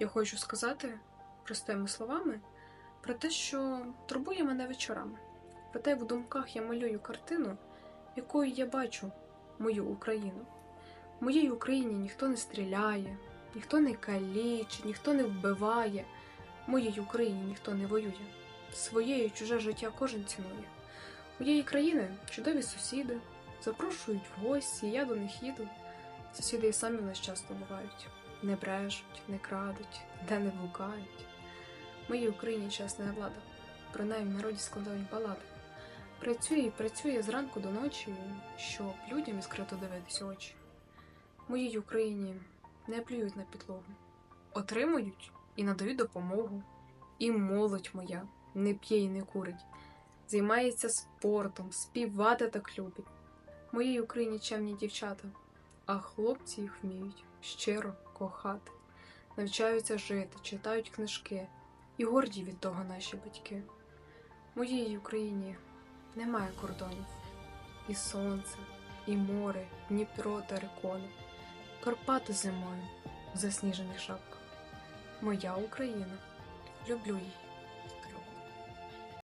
Я хочу сказати простими словами про те, що турбує мене вечорами. Проте в думках я малюю картину, якою я бачу мою Україну. В моїй Україні ніхто не стріляє, ніхто не калічить, ніхто не вбиває. В моїй Україні ніхто не воює. Своє і чуже життя кожен цінує. Моєї країни чудові сусіди, запрошують в гості, я до них їду. Сусіди і самі в нас часто бувають. Не брешуть, не крадуть, де не блукають. Моїй Україні чесна влада. Про неї в народі складають балади. Працює і працює зранку до ночі, щоб людям іскрито дивитися очі. Моїй Україні не плюють на підлогу, отримують і надають допомогу. І молодь моя не п'є і не курить, займається спортом, співати так любить. Моїй Україні чемні дівчата, а хлопці їх вміють щиро кохати, навчаються жити, читають книжки і горді від того наші батьки. В моїй Україні немає кордонів, і сонце, і море, Дніпро та рекони, Карпати зимою в засніжених шапках. Моя Україна, люблю її.